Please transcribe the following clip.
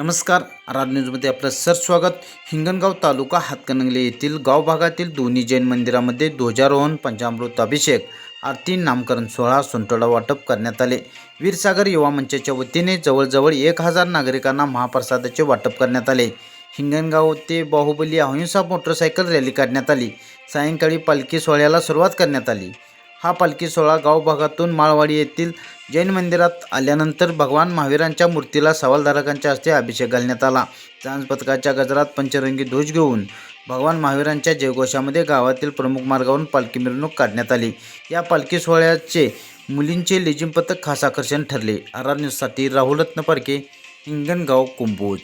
नमस्कार आराध न्यूजमध्ये आपलं सर स्वागत. हिंगणगाव तालुका हातकणंगले येथील गाव भागातील दोन्ही जैन मंदिरामध्ये ध्वजारोहण पंचामृत अभिषेक आरती नामकरण सोहळा सोंटोडा वाटप करण्यात आले. वीरसागर युवा मंचाच्या वतीने जवळजवळ एक हजार नागरिकांना महाप्रसादाचे वाटप करण्यात आले. हिंगणगाव ते बाहुबली अहिंसा मोटरसायकल रॅली काढण्यात आली. सायंकाळी पालखी सोहळ्याला सुरुवात करण्यात आली. हा पालखी सोहळा गाव भागातून माळवाडी येथील जैन मंदिरात आल्यानंतर भगवान महावीरांच्या मूर्तीला सवालधारकांच्या हस्ते अभिषेक घालण्यात आला. चांद पथकाच्या गजरात पंचरंगी ध्वज घेऊन भगवान महावीरांच्या जयघोषामध्ये गावातील प्रमुख मार्गावरून पालखी मिरवणूक काढण्यात आली. या पालखी सोहळ्याचे मुलींचे लेझिम पथक खास आकर्षण ठरले. आर न्यूजसाठी राहुलरत्न पारखे हिंगणगाव कुंभोज.